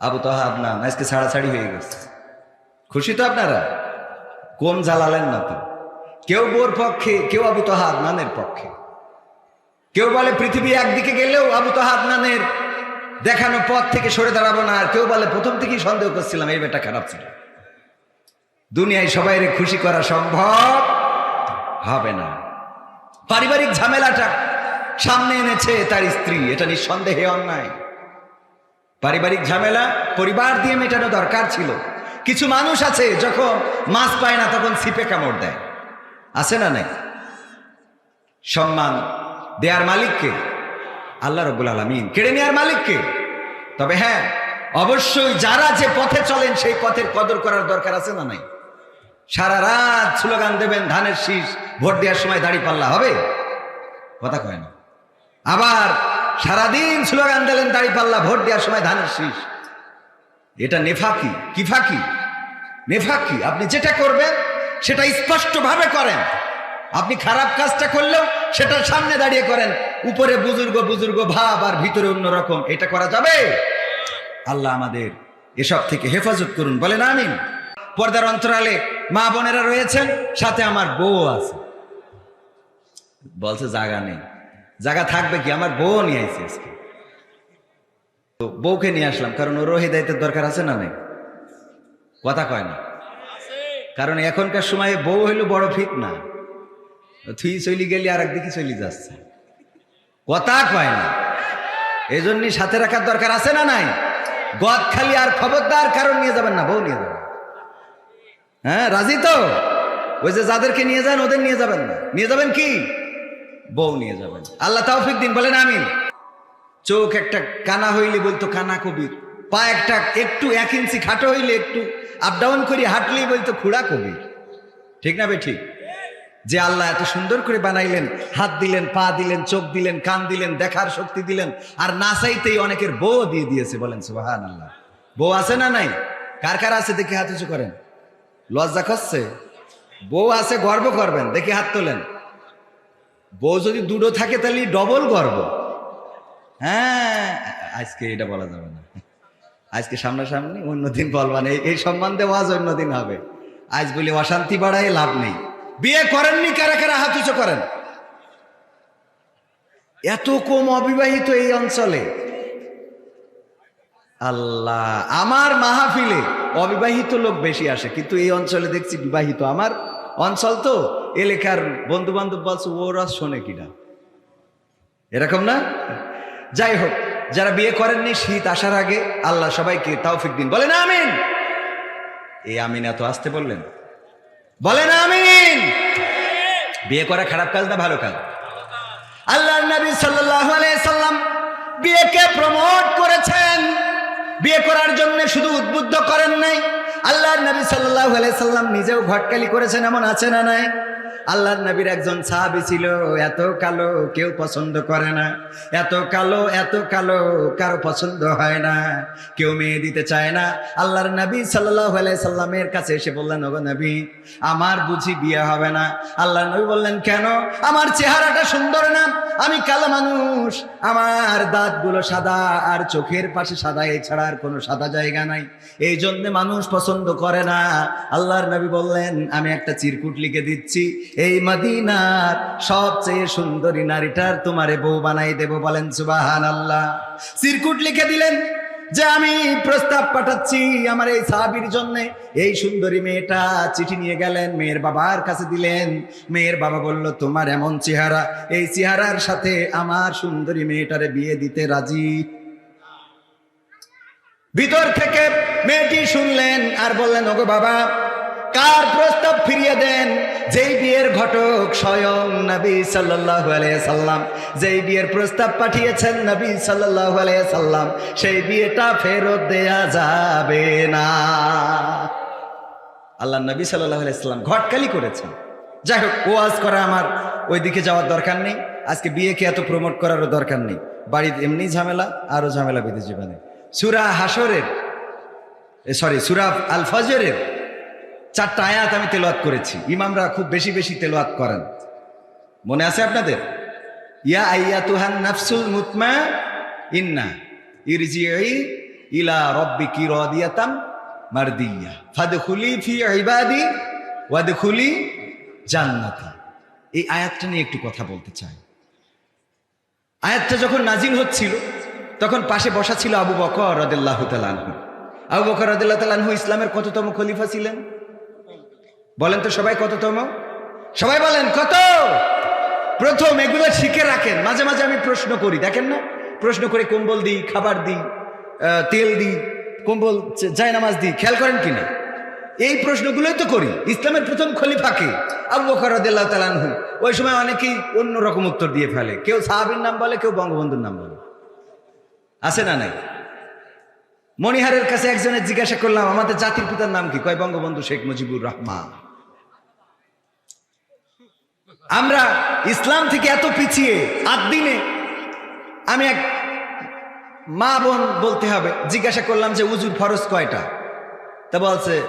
আবু তাহা আদনান আজকে ছাড়াছাড়ি হয়ে গেছে। খুশি তো আপনারা? কোন জ্বালালেন না তো? কেউ বোর পক্ষে, কেউ আবু তাহা আদনানের পক্ষে। কেউ বলে পৃথিবী একদিকে গেলেও আবু তাহা আদনানের দেখানো পথ থেকে সরে দাঁড়াবো না, আর কেউ বলে প্রথম থেকেই সন্দেহ করছিলাম, এই বেটা খারাপ ছিল। দুনিয়ায় সবাই খুশি করা সম্ভব হবে না। পারিবারিক ঝামেলাটা সামনে এনেছে তার স্ত্রী, এটা নিঃসন্দেহে অন্যায়। পারিবারিক ঝামেলা, পরিবার দিয়ে মেটানো দরকার ছিল। কিছু মানুষ আছে যখন মাছ পায় না তখন ছিপে কামড় দেয়। আছে না নাই? সম্মান দেয়ার মালিককে? আল্লাহ রব্বুল আলমিন। কেড়ে নেওয়ার মালিককে? তবে হ্যাঁ অবশ্যই যারা যে পথে চলেন সেই পথের কদর করার দরকার আছে না নাই? সারা রাত স্লোগান দেবেন, ধানের শীষ ভোট দেওয়ার সময় দাড়ি পাল্লা হবে? কথা কয় না। আবার সারাদিন স্লোগান দিলেন, দাড়ি পাল্লা ভোট দেওয়ার সময় ধানের শীষ। এটা নেফাকি কি ফাঁকি নেফাকি, আপনি যেটা করবেন, সেটা স্পষ্টভাবে করেন। আপনি খারাপ কাজটা করলেও সেটার সামনে দাঁড়িয়ে করেন। উপরে বুজুর্গ বুজুর্গ ভাব আর ভিতরে অন্যরকম এটা করা যাবে? আল্লাহ আমাদের এসব থেকে হেফাজত করুন, বলেন আমিন। পর্দার অন্তরালে মা বোনেরা রয়েছেন, সাথে আমার বউ আছে। বলছে জায়গা নেই। জায়গা থাকবে কি? আমার বউ নিয়ে আইছে আজকে। তো বউকে নিয়ে আসলাম, কারণ ওরও হেদায়তের দরকার আছে না নেই? কথা কয় না। কারণ এখনকার সময়ে বউ হইল বড় ফিট না থুই চলি গেলি আর একদিকে চলি যাচ্ছে। কথা কয় না। এই জন্যই সাথে রাখার দরকার আছে না নাই? গদ খালি আর খবরদার কারণ নিয়ে যাবেন না, বউ নিয়ে যাবেন হ্যাঁ রাজি তো? ওই যে যাদেরকে নিয়ে যান, ওদের নিয়ে যাবেন না। নিয়ে যাবেন কি? বউ নিয়ে যাবেন। আল্লাহ তাওফিক দিন, বলেন আমিন। চোখ একটা কানা হইলে বলতো কানা কবির। পা একটা একটু এক ইঞ্চি খাটো হইলে একটু আপ ডাউন করি হাঁটলেই বলতো খুড়া কবির। ঠিক না বে ঠিক? যে আল্লাহ এত সুন্দর করে বানাইলেন, হাত দিলেন, পা দিলেন, চোখ দিলেন, কান দিলেন, দেখার শক্তি দিলেন, আর না চাইতেই অনেকের বউ দিয়ে দিয়েছে, বলেন সুবাহান আল্লাহ বউ আছে না নাই? কার কার আছে? দেখে হাত উঁচু করেন। লজ্জা করছে? বউ আছে, গর্ব করবেন। দেখে হাত তোলেন। বউ যদি দুটো থাকে তাহলে ডবল গর্ব। হ্যাঁ আজকে এটা বলা যাবে না। আজকে সামনাসামনি অন্যদিন বলবান এই এই সম্বন্ধে ওয়াজ অন্যদিন হবে। আজ বলি অশান্তি বাড়ায় লাভ নেই। বিয়ে করেননি, কারা কারা হাত উঁচু করেন? এত কম অবিবাহিত এই অঞ্চলে। আল্লাহ, আমার মাহফিলে অবিবাহিত লোক বেশি আসে, কিন্তু এই অঞ্চলে দেখছি বিবাহিত। আমার অঞ্চল তো এলাকার বন্ধু বান্ধব বলছে, ওরা শোনে কিনা? এরকম না? যাই হোক, যারা বিয়ে করেননি, শীত আসার আগে আল্লাহ সবাইকে তাওফিক দিন। বলেন আমিন। এই আমিন এত আসতে বললেন? বলেন আমিন। বিয়ে করা খারাপ কাজ না ভালো কাজ? আল্লাহ নবী আলাইহি সাল্লাম বিয়েকে প্রমোট করেছেন। বিয়ে করার জন্য শুধু উদ্বুদ্ধ করেন নাই। আল্লাহর নবী আলাইহি সাল্লাম নিজেও ঘটকালি করেছেন, এমন আছে না নাই? আল্লাহর নবীর একজন সাহাবী ছিল, এত কালো কেউ পছন্দ করে না। এত কালো এত কালো কারও পছন্দ হয় না। কেউ মেয়ে দিতে চায় না। আল্লাহর নবী সাল্লাহ সাল্লামের কাছে এসে বললেন, ওগো নবী, আমার বুঝি বিয়ে হবে না। আল্লাহর নবী বললেন, কেন? আমার চেহারাটা সুন্দর না। আমি কালো মানুষ। আমার দাঁতগুলো সাদা আর চোখের পাশে সাদা, এছাড়া আর কোনো সাদা জায়গা নাই। এই জন্য মানুষ পছন্দ করে না। আল্লাহর নবী বললেন, আমি একটা চিরকুট লিখে দিচ্ছি। এই মদিনার সবচেয়ে সুন্দরী নারীটার তোমারে বউ বানাই দেব বলেন সুবাহান আল্লাহ চিরকুট লিখে দিলেন যে আমি প্রস্তাব পাঠাচ্ছি আমার এই সাহাবির জন্য। এই সুন্দরী মেয়েটা চিঠি নিয়ে গেলেন, মেয়ের বাবার কাছে দিলেন। মেয়ের বাবা বলল, তোমার এমন চেহারা, এই চেহারার সাথে আমার সুন্দরী মেয়েটারে বিয়ে দিতে রাজি? ভিতর থেকে মেয়েটি শুনলেন আর বললেন, ওগো বাবা কার প্রস্তাব ফিরিয়ে দেন? যেই বিয়ের ঘটক স্বয়ং নবী সাল্লাল্লাহু আলাইহি সাল্লাম। যেই বিয়ের প্রস্তাব পাঠিয়েছেন নবী সাল্লাল্লাহু আলাইহি সাল্লাম, সেই বিয়েটা ফেরত দেয়া যাবে না। আল্লাহ নবী সাল্লাল্লাহু আলাইহি সাল্লাম ঘটকালি করেছেন। যাই হোক, ওয়াজ করা আমার ওইদিকে যাওয়ার দরকার নেই। আজকে বিয়েকে এত প্রমোট করারও দরকার নেই। বাড়ির এমনি ঝামেলা আরও ঝামেলা বেঁধে জীবনে সুরা হাসরের সরি সুরা আল ফজরের চারটা আয়াত আমি তেলোয়াত করেছি। ইমামরা খুব বেশি বেশি তেলোয়াত করেন। মনে আছে আপনাদের? ইয়া আইয়া তুহান নাফসুল মুতমা ইন্না ইরজিই ইলা রব্বি কি রদিয়াতাম মারদিয়া ফাদখুলি ফি ইবাদি ওয়াদখুলি জান্নাতি। এই আয়াতটা নিয়ে একটু কথা বলতে চাই। আয়াতটা যখন নাজিল হচ্ছিল, তখন পাশে বসা ছিল আবু বকর রদুল্লাহ তালানহু আবু বকর রদুল্লাহ তালানহু ইসলামের কততম খলিফা ছিলেন? বলেন তো সবাই কত কততম সবাই বলেন, কত? প্রথম এগুলো শিখে রাখেন। মাঝে মাঝে আমি প্রশ্ন করি, দেখেন না? প্রশ্ন করে কম্বল দিই, খাবার দিই তেল দিই, কম্বল যায় নামাজ দিই, খেয়াল করেন কিনা এই প্রশ্নগুলোই তো করি। ইসলামের প্রথম খলিফাকে আবু বকর রাদিয়াল্লাহু তাআলা আনহু। ওই সময় অনেকেই অন্য রকম উত্তর দিয়ে ফেলে। কেউ সাহাবীর নাম বলে, কেউ বঙ্গবন্ধুর নাম বলে। আছে না নাই? মনিহারের কাছে একজনের জিজ্ঞাসা করলাম, আমাদের জাতির পিতার নাম কি? কয়, বঙ্গবন্ধু শেখ মুজিবুর রহমান। আমরা ইসলাম থেকে এত পিছিয়ে আট দিনে আমি এক মা বোন বলতে হবে, জিজ্ঞাসা করলাম যে উজুর ফরজ কয়টা? তা বলছে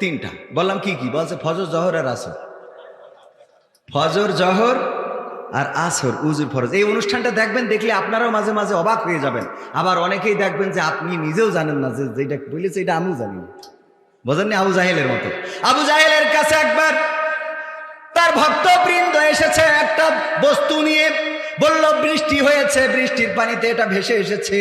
তিনটা। বললাম, কি কি? বলছে, ফজর, জহর আর আসর। ফজর, জহর আর আসর, উজুর ফরজ। এই অনুষ্ঠানটা দেখবেন, দেখলে আপনারাও মাঝে মাঝে অবাক হয়ে যাবেন। আবার অনেকেই দেখবেন যে আপনি নিজেও জানেন না যে যেটা বলেছে, এটা আমিও জানি না। বোঝেননি? আবু জাহেলের মতো। আবু জাহেলের কাছে একবার ভক্তবৃন্দ এসেছে একটা বস্তু নিয়ে। বলল, বৃষ্টি হয়েছে, বৃষ্টির পানিতে এটা ভেসে এসেছে।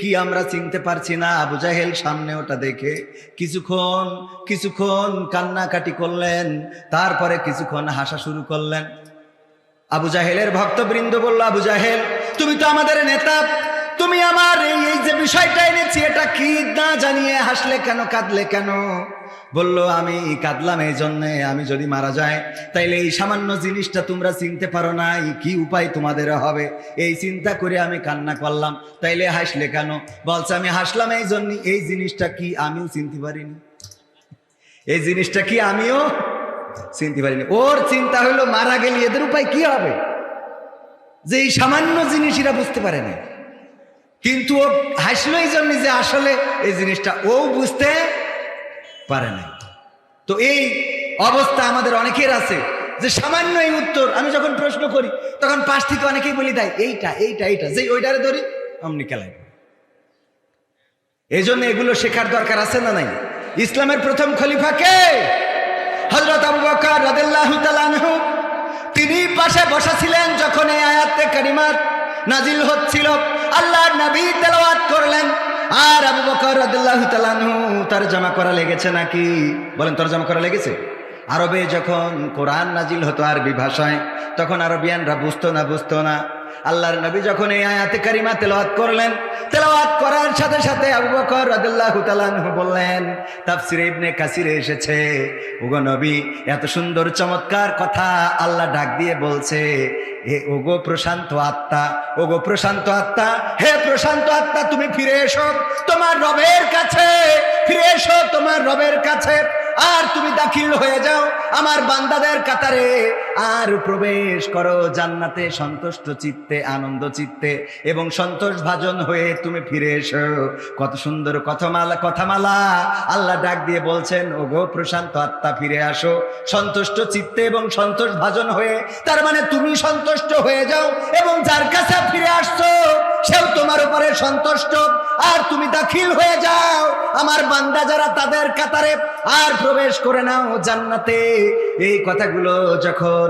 কি আমরা চিনতে পারছি না। আবু জাহেল সামনে ওটা দেখে কিছুক্ষণ কিছুক্ষণ কান্নাকাটি করলেন, তারপরে কিছুক্ষণ হাসা শুরু করলেন। আবু জাহেলের ভক্তবৃন্দ বলল, আবু জাহেল, তুমি তো আমাদের নেতা। তুমি আমার এই এই যে বিষয়টা এনেছি, এটা কি না জানিয়ে হাসলে কেন, কাঁদলে কেন? বলল, আমি কাঁদলাম এই জন্যে আমি যদি মারা যায় তাইলে এই সামান্য জিনিসটা তোমরা চিনতে পারো না কি উপায় তোমাদের হবে? এই চিন্তা করে আমি কান্না করলাম। তাইলে হাসলে কেন? বলছে, আমি হাসলাম এই জন্য এই জিনিসটা কি আমিও চিনতে পারিনি? এই জিনিসটা কি আমিও চিনতে পারিনি। ওর চিন্তা হলো মারা গেলে এদের উপায় কি হবে? যে এই সামান্য জিনিস এরা বুঝতে পারে না কিন্তু ও হাসলো এই জন্য যে আসলে এই জিনিসটা ও বুঝতে পারে না তো এই অবস্থা আমাদের অনেকের আছে যে সামান্য এই উত্তর আমি যখন প্রশ্ন করি, তখন পাশ থেকে অনেকেই বলি দেয় এইটা এইটা এইটা, যেই ওইটারে ধরি, অমনি খেলাই এই জন্য এগুলো শেখার দরকার আছে না নাই? ইসলামের প্রথম খলিফা কে? হজরত আবু বকর রাদিয়াল্লাহু তাআলা তিনি পাশে বসা ছিলেন যখন এই আয়াতে কারিমার নাজিল হচ্ছিল। আল্লাহর নবী তেলাওয়াত করলেন। আর আবু বকর রাদিয়াল্লাহু তাআলা তার জমা করা লেগেছে নাকি? বলেন, তরজমা করা লেগেছে? আরবে যখন কোরআন নাজিল হতো আরবি ভাষায়, তখন আরবিয়ানরা বুঝতো না বুঝতো না। আল্লাহর নবী যখন এই আয়াতে কারিমা তেলাওয়াত করলেন, তেলাওয়াত করার সাথে সাথে আবু বকর রাদিয়াল্লাহু তাআলা আনহু বললেন, তাফসিরে ইবনে কাসিরে এসেছে, ওগো নবী, এত সুন্দর চমৎকার কথা আল্লাহ ডাক দিয়ে বলছে হে ওগো প্রশান্ত আত্মা, ওগো প্রশান্ত আত্মা, হে প্রশান্ত আত্মা, তুমি ফিরে এসো তোমার রবের কাছে, ফিরে এসো তোমার রবের কাছে। আর তুমি দাখিল হয়ে যাও আমার বান্দাদের কাতারে। আর প্রবেশ করো জান্নাতে, সন্তুষ্ট চিত্তে, আনন্দ চিত্তে, এবং সন্তোষ ভাজন হয়ে তুমি ফিরে এসো। কত সুন্দর কথামালা কথামালা। আল্লাহ ডাক দিয়ে বলছেন ও গো প্রশান্ত আত্মা, ফিরে আসো। সন্তুষ্ট চিত্তে এবং সন্তোষ ভাজন হয়ে, তার মানে তুমি সন্তুষ্ট হয়ে যাও এবং যার কাছে ফিরে আসছো সেও তোমার উপরে সন্তুষ্ট। আর তুমি দাখিল হয়ে যাও। আমার বান্দা যারা তাদের কাতারে আর প্রবেশ করে নাও জান্নাতে। এই কথাগুলো যখন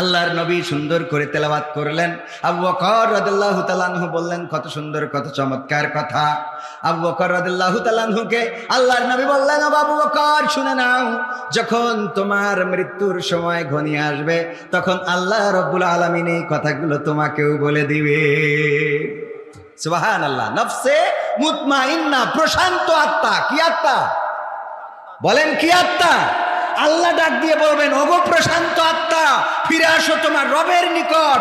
আল্লাহর নবী সুন্দর করে তেলাওয়াত করলেন। আবু বকর রাদিয়াল্লাহু তাআলাহু বললেন, কত সুন্দর, কত চমৎকার কথা। আবু বকর রাদিয়াল্লাহু তাআলাহুকে আল্লাহর নবী বললেন "ও আবু বকর, শুনে নাও, যখন তোমার মৃত্যুর সময় ঘনিয়ে আসবে, তখন আল্লাহ রব্বুল আলামিন এই কথাগুলো তোমাকেও বলে দিবে। সুবাহান আল্লাহ নফসে মুতমাইন্না, প্রশান্ত আত্মা, কি আত্মা? বলেন, কি আত্মা? আল্লাহ ডাক দিয়ে বলবেন, ওগো প্রশান্ত আত্মা, ফিরে আসো তোমার রবের নিকট।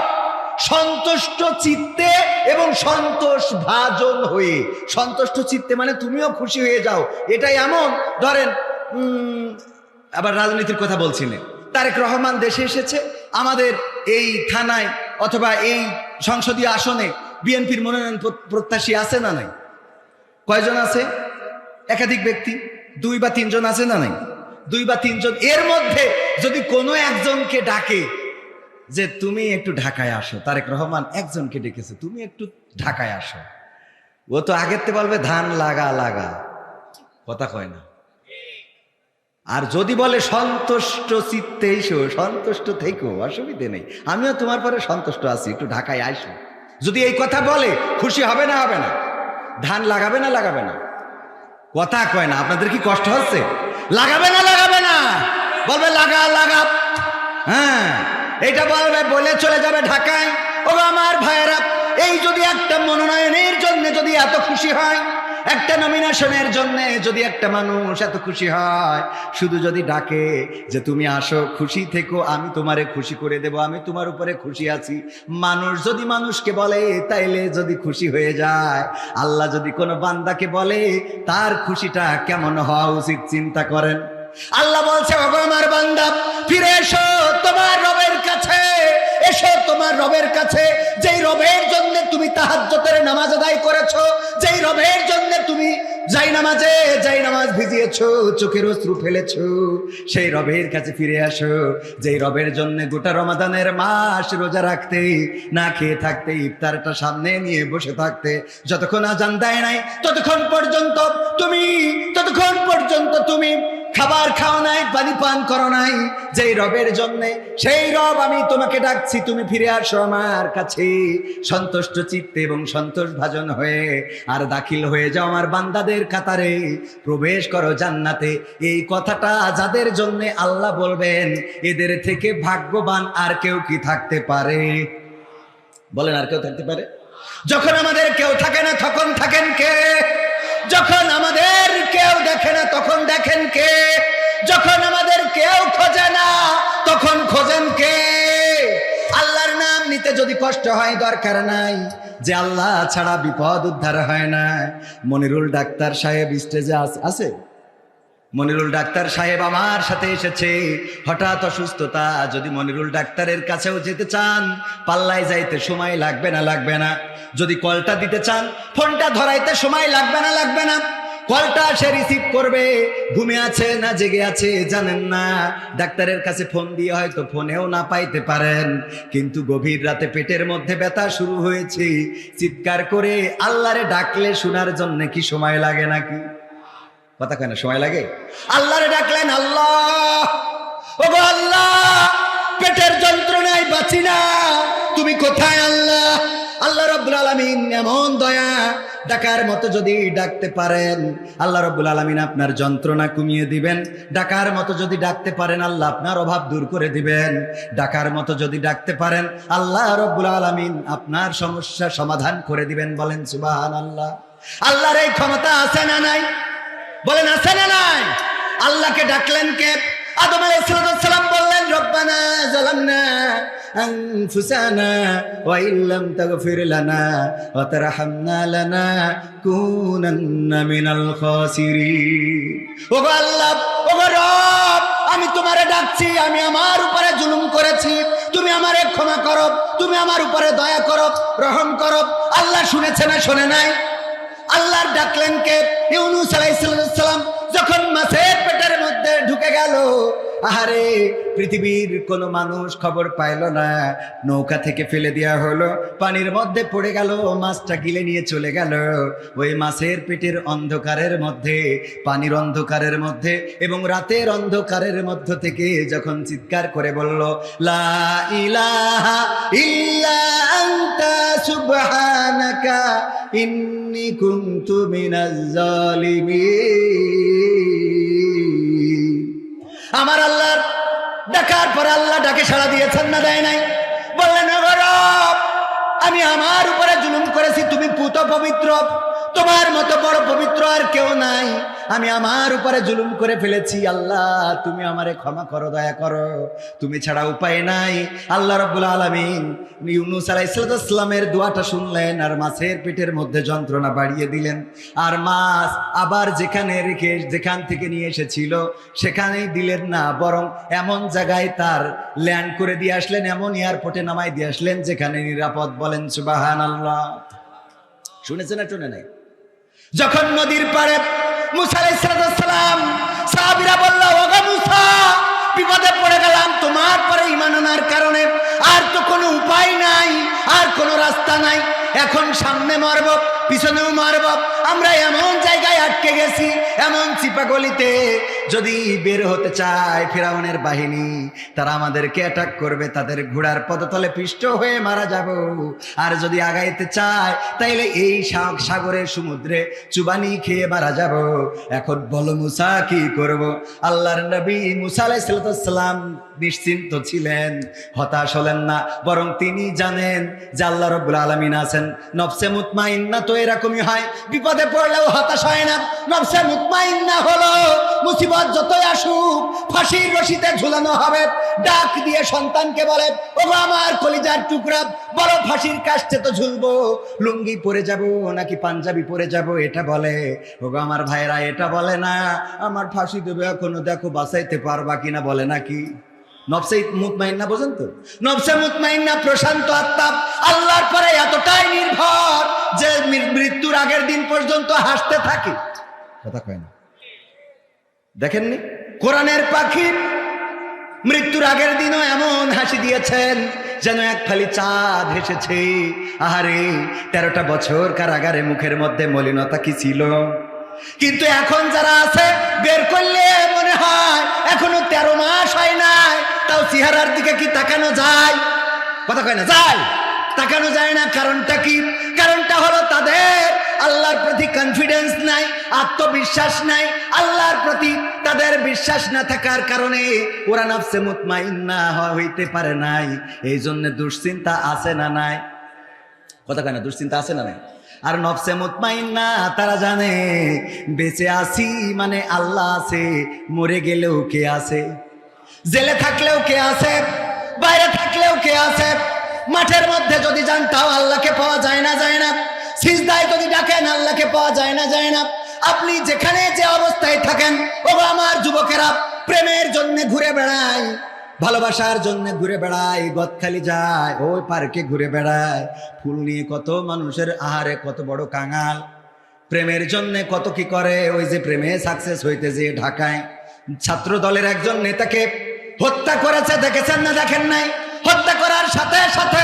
সন্তুষ্ট চিত্তে এবং সন্তোষ ভাজন হয়ে, সন্তুষ্ট চিত্তে মানে তুমিও খুশি হয়ে যাও, এটাই এমন, ধরেন আবার রাজনীতির কথা বলছিলেন তারেক রহমান দেশে এসেছে, আমাদের এই থানায় অথবা এই সংসদীয় আসনে বিএনপির মনোনয়ন প্র- প্রত্যাশী আছে না নাই? কয়জন আছে? একাধিক ব্যক্তি? দুই বা তিনজন আছে না নাই? দুই বা তিনজন, এর মধ্যে যদি কোনো একজনকে ডাকে যে, তুমি একটু ঢাকায় আসো। তারেক রহমান একজনকে ডেকেছে, তুমি একটু ঢাকায় আসো। ও তো আগের তে বলবে, ধান লাগা লাগা। কথা কয় না। আর যদি বলে, সন্তুষ্ট চিত্তে এসো, সন্তুষ্ট থেকো, অসুবিধে নেই। আমিও তোমার পরে সন্তুষ্ট আছি, একটু ঢাকায় আসো। যদি এই কথা বলে, খুশি হবে না হবে না। ধান লাগাবে না লাগাবে না। কথা কয় না, আপনাদের কি কষ্ট হচ্ছে? লাগাবে না লাগাবে না। বলবে, লাগা লাগা। হ্যাঁ এটা বলবে, বলে চলে যাবে ঢাকায়। ও আমার ভাইয়েরা, এই যদি একটা মনোনয়নের জন্য যদি এত খুশি হয় একটা নমিনেশনের জন্য যদি একটা মানুষ এত খুশি হয়, শুধু যদি ডাকে যে তুমি আসো, খুশি থেকো, আমি তোমারে খুশি করে দেব, আমি তোমার উপরে খুশি আছি। মানুষ যদি মানুষকে বলে, তাইলে যদি খুশি হয়ে যায়, আল্লাহ যদি কোনো বান্দাকে বলে, তার খুশিটা কেমন হওয়া উচিত চিন্তা করেন। আল্লাহ বলছে আমার বান্দা, ফিরে এসো তোমার রবের কাছে। এসো তোমার রবের কাছে, যেই রবের জন্য তুমি তাহাজ্জতের নামাজ আদায় করেছ, যেই রবের জন্য তুমি যাই নামাজে, যাই নামাজ ভিজিয়েছো, চোখের অশ্রু ফেলেছো, সেই রবের কাছে ফিরে আসো। যেই রবের জন্য গোটা রমাদানের মাস রোজা রাখতে, না খেয়ে থাকতে, ইফতারটা সামনে নিয়ে বসে থাকতে, যতক্ষণ আজান দেয় নাই, ততক্ষণ পর্যন্ত তুমি, ততক্ষণ পর্যন্ত তুমি খাবার খাও নাই, পানি পান করো নাই, যেই রবের জন্য, সেই রব আমি তোমাকে ডাকছি, তুমি ফিরে আসো আমার কাছে। সন্তুষ্ট চিত্তে এবং সন্তোষ ভাজন হয়ে আর দাখিল হয়ে যাও আমার বান্দাদের কাতারে। প্রবেশ করো জান্নাতে। এই কথাটা যাদের জন্য আল্লাহ বলবেন, এদের থেকে ভাগ্যবান আর কেউ কি থাকতে পারে? বলেন আর কেউ থাকতে পারে? যখন আমাদের কেউ থাকে না, তখন থাকেন কে? যখন আমাদের কেউ দেখে না, তখন দেখেন কে? যখন আমাদের কেউ খোঁজে না, তখন খোঁজেন কে? আল্লাহর নাম নিতে যদি কষ্ট হয়, দরকার নাই। যে আল্লাহ ছাড়া বিপদ উদ্ধার হয় না। মনিরুল ডাক্তার সাহেব স্টেজে আছে? মনিরুল ডাক্তার সাহেব আমার সাথে এসেছে। হঠাৎ অসুস্থতা, যদি মনিরুল ডাক্তারের কাছেও যেতে চান, পাল্লায় যাইতে সময় লাগবে না লাগবে না। যদি কলটা দিতে চান, ফোনটা ধরাইতে সময় লাগবে না লাগবে না। কলটা সে রিসিভ করবে। ঘুমে আছে না জেগে আছে, জানেন না। ডাক্তারের কাছে ফোন দিয়ে হয়তো ফোনেও না পাইতে পারেন। কিন্তু গভীর রাতে পেটের মধ্যে ব্যথা শুরু হয়েছে। চিৎকার করে আল্লাহরে ডাকলে শোনার জন্য কি সময় লাগে নাকি? কথা কেন সময় লাগে? আল্লাহরে ডাকলেন, আল্লাহ! ও আল্লাহ, পেটের যন্ত্রণায় বাঁচি না। তুমি কোথায় আল্লাহ? আল্লাহ রব্বুল আলমিন এমন দয়া, ডাকার মতো যদি ডাকতে পারেন, আল্লাহ রব্বুল আলমিন আপনার যন্ত্রণা কমিয়ে দিবেন। ডাকার মতো যদি ডাকতে পারেন, আল্লাহ আপনার অভাব দূর করে দিবেন। ডাকার মতো যদি ডাকতে পারেন, আল্লাহ রব্বুল আলমিন আপনার সমস্যা সমাধান করে দিবেন বলেন সুবাহান আল্লাহ আল্লাহর এই ক্ষমতা আছে না নাই? বলেন, আছে না নাই? আল্লাহকে ডাকলেন কে? আদম আলাইহিসসালাম বললেন, রব্বানা জালামনা ইল্লাম মিনাল আল্লাহ আমি তোমারে ডাকছি, আমি আমার উপরে জুলুম করেছি। তুমি আমারে ক্ষমা করো, তুমি আমার উপরে দয়া করো, রহম করো। আল্লাহ শুনেছে না, শোনে নাই? আল্লাহর ডাকলেন কে? ইউনুস আলাইহিস সালাম যখন মাছের পেটের মধ্যে ঢুকে গেল। আহারে, পৃথিবীর কোনো মানুষ খবর পাইল না। নৌকা থেকে ফেলে দেওয়া হলো। পানির মধ্যে পড়ে গেল, মাছটা গিলে নিয়ে চলে গেল। ওই মাছের পেটের অন্ধকারের মধ্যে, পানির অন্ধকারের মধ্যে এবং রাতের অন্ধকারের মধ্য থেকে যখন চিৎকার করে বলল, লা ইলাহা ইল্লা মিনাজ জালিমিন আমার আল্লাহর ডাকার পরে আল্লাহ ডাকে সাড়া দিয়েছেন না দেয় নাই? বললেন "ও রব, আমি আমার উপরে জুলুম করেছি তুমি পুত পবিত্র। তোমার মতো বড় পবিত্র আর কেউ নাই। আমি আমার উপরে জুলুম করে ফেলেছি। আল্লাহ, তুমি আমারে ক্ষমা করো, দয়া করো। তুমি ছাড়া উপায় নাই। আল্লাহ রব্বুল আলমিন ইউনুস আলাইসালামের দোয়াটা শুনলেন আর মাছের পেটের মধ্যে যন্ত্রণা বাড়িয়ে দিলেন। আর মাছ আবার যেখানে রেখে, যেখান থেকে নিয়ে এসেছিল, সেখানেই দিলেন না। বরং এমন জায়গায় তার ল্যান্ড করে দিয়ে আসলেন, এমন এয়ারপোর্টে নামাই দিয়ে আসলেন, যেখানে নিরাপদ বলেন সুবাহান আল্লাহ শুনেছে না, শুনে নাই? যখন নদীর পাড়ে মুসালাম সাহাবিরা বলল, ওগা মুসা, বিপদে পড়ে গেলাম, তোমার পরে ইমান কারণে আর তো কোনো উপায় নাই, আর কোনো রাস্তা নাই। এখন সামনে মারব, পিছনেও মারব আমরা এমন জায়গায় আটকে গেছি, এমন চিপাগলিতে যদি বের হতে চায় ফেরাউনের বাহিনী, তারা আমাদেরকে অ্যাটাক করবে, তাদের ঘোড়ার পদতলে পিষ্ট হয়ে মারা যাব। আর যদি আগাইতে চায়, তাইলে এই সা- সাগরের সমুদ্রে চুবানি খেয়ে মারা যাব। এখন বলো মুসা, কি করব? আল্লাহর নবী মুসা আলাইসালাম নিশ্চিন্ত ছিলেন, হতাশ হলেন না। বরং তিনি জানেন যে আল্লাহ রব্বুল আলমিন আছেন। নফসে মুতমাইন্না তো এরকমই হয়, বিপদে পড়লেও হতাশ হয় না। নফসে মুতমাইন্না হলো, মুসিবত যতই আসুক, ফাঁসির রশিতে ঝুলানো হবে। ডাক দিয়ে সন্তানকে বলে ও আমার কলিজার টুকরা, বড় ফাঁসির কাছে তো ঝুলবো। লুঙ্গি পরে যাব নাকি পাঞ্জাবি পরে যাব, এটা বলে। ও আমার ভাইরা এটা বলে না। আমার ফাঁসি দেবে এখনও, দেখো বাঁচাইতে পারবা কিনা? বলে নাকি। নবসে মুতমাইন্না বোঝেন তো? নবসে মুতমাইন্না প্রশান্ত আত্মা আল্লাহর পরে এতটাই নির্ভর যে মৃত্যুর আগের দিন পর্যন্ত হাসতে থাকে। কথা কয় না। দেখেননি? কোরআনের পাখি মৃত্যুর আগের দিনও এমন হাসি দিয়েছেন, যেন এক ফালি চাঁদ হেসেছে। আহারে, তেরোটা বছর কারাগারে মুখের মধ্যে মলিনতা কি ছিল? কিন্তু এখন যারা আছে, বের করলে মনে হয় এখনও তেরো মাস হয় নাই। তাও চেহারার দিকে কি তাকানো যায়? কথা কয় না, যায়। তাকানো যায় না, কারণটা কি? কারণটা হলো তাদের আল্লাহর প্রতি কনফিডেন্স নাই, আত্মবিশ্বাস নাই। আল্লাহর প্রতি তাদের বিশ্বাস না থাকার কারণে ওরা নফসে মুতমাইন্না হওয়া হইতে পারে নাই। এই জন্য দুশ্চিন্তা আছে না নাই? কথা কেন দুশ্চিন্তা আছে না নাই? আর নফসে মুতমাইন্না, তারা জানে বেঁচে আছি মানে আল্লাহ আছে, মরে গেলেও কে আছে? জেলে থাকলেও কে আছে? বাইরে থাকলেও কে আছে? মাঠের মধ্যে যদি যান, তাও আল্লাহকে পাওয়া যায় না যায় না। সিজদায় যদি ডাকেন, আল্লাহকে পাওয়া যায় না যায় না। আপনি যেখানে যে অবস্থায় থাকেন ও আমার যুবকেরা, প্রেমের জন্য ঘুরে বেড়ায়। ভালোবাসার জন্য ঘুরে বেড়ায়, গদখালি যায়, ওই পার্কে ঘুরে বেড়ায়। ফুল নিয়ে কত মানুষের আহারে, কত বড় কাঙাল। প্রেমের জন্য কত কি করে, ওই যে প্রেমে সাকসেস হইতে যে ঢাকায়। ছাত্র দলের একজন নেতাকে হত্যা করেছে, দেখেছেন না, দেখেন নাই? হত্যা করার সাথে সাথে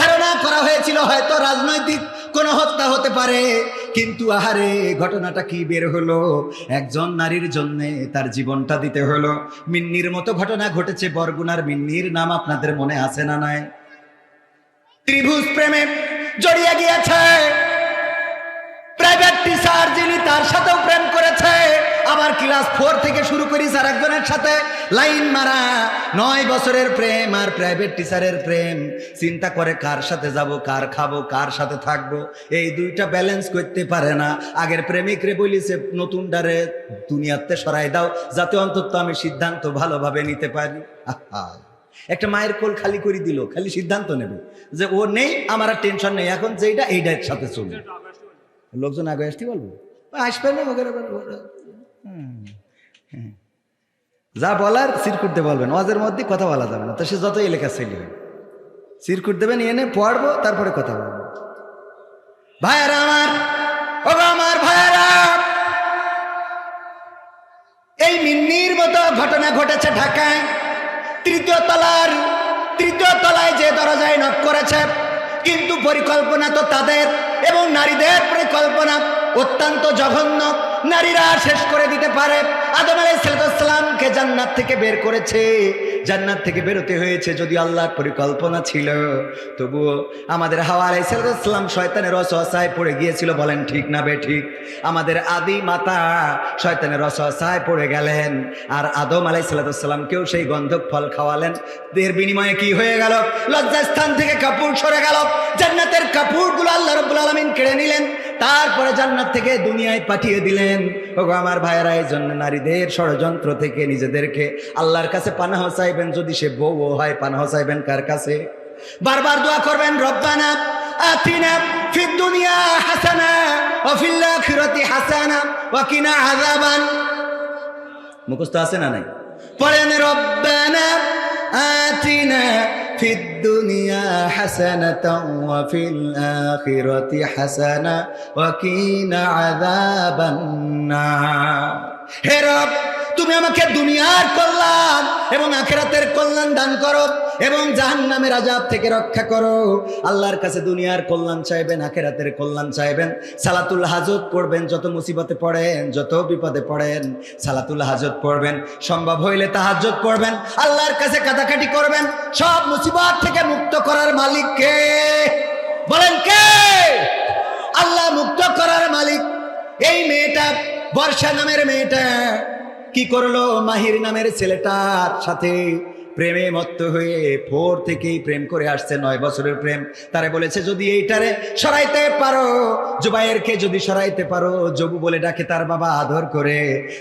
ধারণা করা হয়েছিল, হয়তো রাজনৈতিক কোন হত্যা হতে পারে। কিন্তু আহারে, ঘটনাটা কি বের হলো? একজন নারীর জন্য তার জীবনটা দিতে হলো। মিন্নির মতো ঘটনা ঘটেছে বরগুনার মিন্নির। নাম আপনাদের মনে আছে না নাই? ত্রিভুজ প্রেমে জড়িয়ে গিয়েছে। প্রাইভেট টিচার যিনি তার সাথেও প্রেম করেছে। আবার ক্লাস ফোর থেকে শুরু করি স্যার একজনের সাথে। লাইন মারা, নয় বছরের প্রেম আর প্রাইভেট টিচারের প্রেম। চিন্তা করে কার সাথে যাব, কার খাব, কার সাথে থাকব? এই দুইটা ব্যালেন্স করতে পারে না। আগের প্রেমিকরে বলিছে নতুন ডারে দুনিয়াতে সরাই দাও, যাতে অন্তত আমি সিদ্ধান্ত ভালোভাবে নিতে পারি। একটা মায়ের কোল খালি করে দিল, খালি সিদ্ধান্ত নেবে যে ও নেই, আমার আর টেনশন নেই। এখন যেইটা এইটার সাথে চলবে। লোকজন আগে আসতে বলব? আসবে না, ওকে যা বলার সিরকুট দিয়ে বলবেন, ওয়াজের মধ্যে কথা বলা যাবে না। তো সে যতই এলাকা ছেলে সিরকুট দেবেন, এনে পড়ব, তারপরে কথা বলব। ভাইয়ারা আমার ও আমার ভাইয়ারা, এই মিন্নির মতো ঘটনা ঘটেছে ঢাকায়। তৃতীয় তলার, তৃতীয় তলায় যে দরজায় নক করেছে, কিন্তু পরিকল্পনা তো তাদের এবং নারীদের পরিকল্পনা অত্যন্ত জঘন্য। নারীরা শেষ করে দিতে পারে। আদম আলাইসালামকে জান্নাত থেকে বের করেছে। জান্নাত থেকে বেরোতে হয়েছে যদি আল্লাহর পরিকল্পনা ছিল। তবুও আমাদের হাওয়া আলাইসালাম শয়তানের রসহায় পড়ে গিয়েছিল, বলেন ঠিক না বে ঠিক? আমাদের আদি মাতা শয়তানের রসহায় পড়ে গেলেন। আর আদম আলাইসাল্লামকেও সেই গন্ধক ফল খাওয়ালেন। এর বিনিময়ে কি হয়ে গেল? লজ্জাস্থান থেকে কাপড় সরে গেল। জান্নাতের কাপড়গুলো আল্লাহ রবুল আলমিন কেড়ে নিলেন। তারপরে জান্নাত থেকে দুনিয়ায় পাঠিয়ে দিলেন। ওগো আমার ভাইয়েরা, এই জন্য নারীদের ষড়যন্ত্র থেকে নিজেদেরকে আল্লাহর কাছে পানাহ চাইবেন। যদি সে বউ হয়, পানাহ চাইবেন কার কাছে? বারবার দোয়া করবেন, রব্বানা আতিনা ফিদ দুনিয়া হাসানা ওয়া ফিল আখিরাতি হাসানা ওয়া কিনা আযাবান। মুখস্থ আছে না নাই? পড়েন, রব্বানা আতিনা في الدنيا حسنة وفي الآخرة حسنة وقنا عذاب النار হে রব তুমি আমাকে দুনিয়ার কল্যাণ এবং আখেরাতের কল্যাণ দান করো এবং জাহান্নামের আজাব থেকে রক্ষা করো। আল্লাহর কাছে দুনিয়ার কল্যাণ চাইবেন, আখেরাতের কল্যাণ চাইবেন। সালাতুল হাজত পড়বেন, যত মুসিবতে পড়েন, যত বিপদে পড়েন, সালাতুল হাজত পড়বেন। সম্ভব হইলে তাহাজ্জত পড়বেন, আল্লাহর কাছে কাটাকাটি করবেন। সব মুসিবত থেকে মুক্ত করার মালিক কে? বলেন কে? আল্লাহ মুক্ত করার মালিক। এই মেয়েটা, বর্ষা নামের মেয়েটা, কি করল? মাহির নামের ছেলেটার সাথে প্রেমে মত্ত হয়ে ফোর থেকেই প্রেম করে আসছে নয় বছরের প্রেম। তারে বলেছে, যদি এইটারে সরাইতে পারো জুবাইয়েরকে যদি সরাইতে পারো জবু বলে ডাকে তার বাবা আদর করে।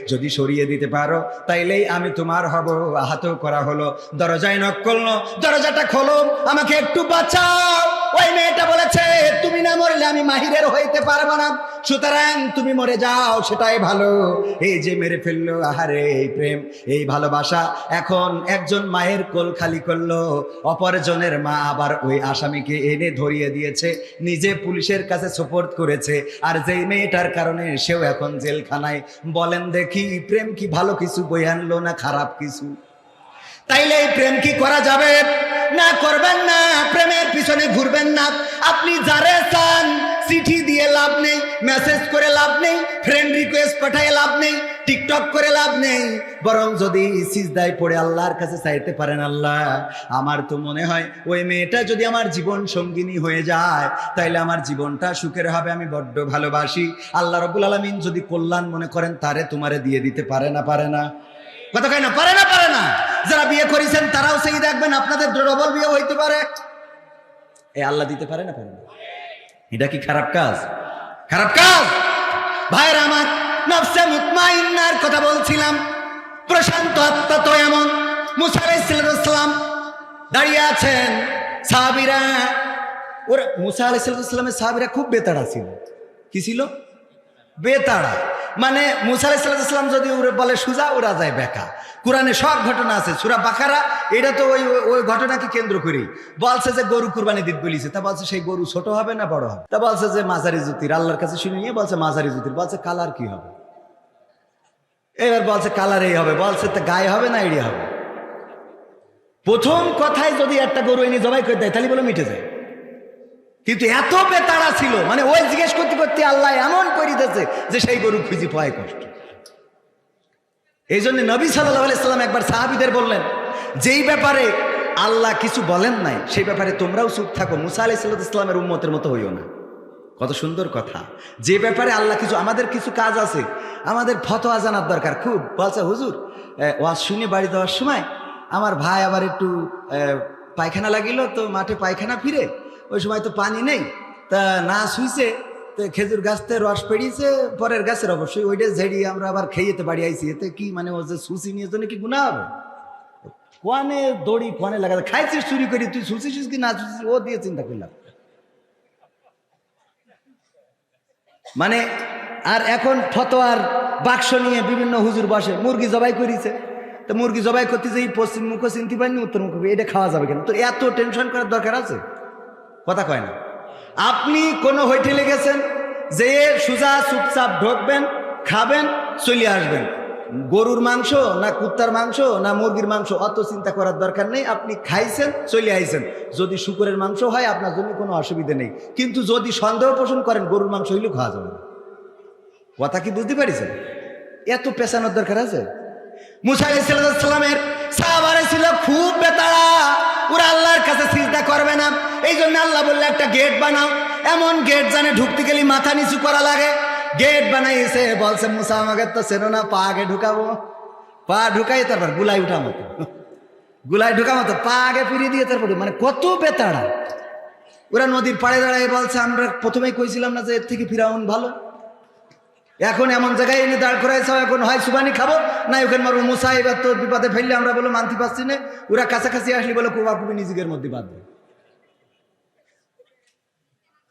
যদি সরিয়ে দিতে পারো, তাইলেই আমি তোমার হব। আহত করা হলো। দরজায় নক করল দরজাটা খোলো, আমাকে একটু বাঁচাও। ওই মেয়েটা বলেছে, তুমি না মরলে আমি মাহিরের হইতে পারব না। সুতরাং তুমি মরে যাও, সেটাই ভালো। এই যে মেরে ফেলল, আহারে, এই প্রেম, এই ভালোবাসা। এখন একজন মায়ের কোল খালি করল, অপরজনের মা আবার ওই আসামিকে এনে ধরিয়ে দিয়েছে, নিজে পুলিশের কাছে সোপোর্ট করেছে। আর যেই মেয়েটার কারণে সেও এখন জেলখানায়। বলেন দেখি, প্রেম কি ভালো কিছু বই আনলো না খারাপ কিছু? তাইলে এই প্রেম কি করা যাবে? না করবেন না, প্রেমের পিছনে ঘুরবেন না। আপনি যারে চান, চিঠি দিয়ে লাভ নেই মেসেজ করে লাভ নেই ফ্রেন্ড রিকোয়েস্ট পাঠায় লাভ নেই টিকটক করে লাভ নেই। বরং যদি সিজদায় পড়ে আল্লাহর কাছে চাইতে পারেন আল্লাহ, আমার তো মনে হয় ওই মেয়েটা যদি আমার জীবন সঙ্গিনী হয়ে যায়, তাইলে আমার জীবনটা সুখের হবে, আমি বড্ড ভালোবাসি। আল্লাহ রবুল আলমিন যদি কল্যাণ মনে করেন, তারে তোমারে দিয়ে দিতে পারে না পারে না। কথা কয় না, পারে না পারে না। যারা বিয়ে করেছেন, তারাও সেই দেখবেন আপনাদের ডবল বিয়ে হইতে পারে। এ আল্লাহ দিতে পারে না এটা কি খারাপ কাজ? খারাপ কাজ? ভাইয়ের আমার, নফসে মুতমাইন্নার কথা বলছিলাম। প্রশান্ত আত্মা তো এমন। মুসা আলাইসালাম দাঁড়িয়ে আছেন, সাহাবিরা। ওরা মুসা আলাইসালামের সাহাবিরা খুব বেতাড়া ছিল। কি ছিল? বেতাড়া। মানে মুসা আলাইসাল্লাম যদি ওরা বলে সুজা, ওরা যায় বেকা। কোরআনে সব ঘটনা আছে, সুরা বাকারা, এটা তো ওই ওই ঘটনাকে কেন্দ্র করি বলছে যে গরু কুরবানি দিত বলিছে, তা বলছে সেই গরু ছোট হবে না বড় হবে? তা বলছে যে মাঝারি জুতির, আল্লাহর কাছে শুনে নিয়ে বলছে মাঝারি জুতির, বলছে কালার কি হবে? এবার বলছে কালার এই হবে, বলছে তা গায়ে হবে না, এড়িয়ে হবে? প্রথম কথায় যদি একটা গরু এনে জবাই করে দেয়, তাহলে বলে মিটে যায়। কিন্তু এত বেতারা ছিল মানে ওই জিজ্ঞেস করতে করতে আল্লাহ এমন করিতেছে যে সেই গরু খুঁজি পায় কষ্ট। এই জন্য নবী সাল্লাহ আলাইসাল্লাম একবার সাহাবিদের বললেন, যেই ব্যাপারে আল্লাহ কিছু বলেন নাই, সেই ব্যাপারে তোমরাও চুপ থাকো, মুসা আলাই ইসলামের উম্মতের মতো হইও না। কত সুন্দর কথা। যে ব্যাপারে আল্লাহ কিছু, আমাদের কিছু কাজ আছে, আমাদের ফতোয়া জানার দরকার খুব। বলছে, হুজুর ওয়াজ শুনে বাড়ি দেওয়ার সময় আমার ভাই আবার একটু পায়খানা লাগিল, তো মাঠে পায়খানা ফিরে ওই সময় তো পানি নেই। তা না শুইছে, তো খেজুর গাছতে রস পেড়িয়েছে, পরের গাছের অবশ্যই ওইটা ঝেড়িয়ে আমরা আবার খেয়েতে বাড়ি আইছি, এতে কি মানে ও যে সুসি নিয়ে জন্য কি গুণা হবে? কোয়ানে দড়ি, কোয়ানে লাগাতে খাইছিস চুরি করি, তুই শুছিস কি না শুছিস ও দিয়ে চিন্তা করলাম। মানে আর এখন ফতোয়ার বাক্স নিয়ে বিভিন্ন হুজুর বসে, মুরগি জবাই করিছে। তো মুরগি জবাই করতেছে, এই পশ্চিম মুখ চিনতে পারিনি উত্তর মুখ এটা খাওয়া যাবে কেন? তো এত টেনশন করার দরকার আছে? কথা কয় না। আপনি কোনো হোটেলে গেছেন যে সুজা চুপচাপ ঢোকবেন, খাবেন, চলে আসবেন। গরুর মাংস না কুত্তার মাংস না মুরগির মাংস অত চিন্তা করার দরকার নেই, আপনি খাইছেন, চলে আইছেন। যদি শুকুরের মাংস হয়, আপনার জন্য কোনো অসুবিধা নেই। কিন্তু যদি সন্দেহ পোষণ করেন, গরুর মাংস হইলেও খাওয়া যাবে না। কথা কি বুঝতে পারিছেন? এত পেছানোর দরকার আছে? মুসা আলাইসাল্লামের সাহাবারে ছিল খুব বেতাড়া। ওরা আল্লাহর কাছে চিন্তা করবে না। এই জন্য আল্লাহ বললে, একটা গেট বানাও। এমন গেট জানে ঢুকতে গেলে মাথা নিচু করা লাগে। গেট বানাইছে, বলছে, মুসা, আমাকে তো চেনো না, পা আগে ঢুকাবো। পা ঢুকাই তারপর গুলাই উঠা মতো গুলাই ঢুকা মতো পা আগে ফিরিয়ে দিয়ে তারপর মানে কত বেতাড়া। ওরা নদীর পাড়ে দাঁড়ায় বলছে, আমরা প্রথমেই কইছিলাম না যে এর থেকে ফিরাউন ভালো। এখন এমন জায়গায় এনে দাঁড় করাইছে, এখন হয় সুবানি খাব? না ওখানে মারবো। মুসা এবার তোর বিপদে ফেললে আমরা বলো মানতে পারছি না। ওরা কাছাকাছি আসলে বলো কুবা কুবি নিজেদের মধ্যে বাঁধবে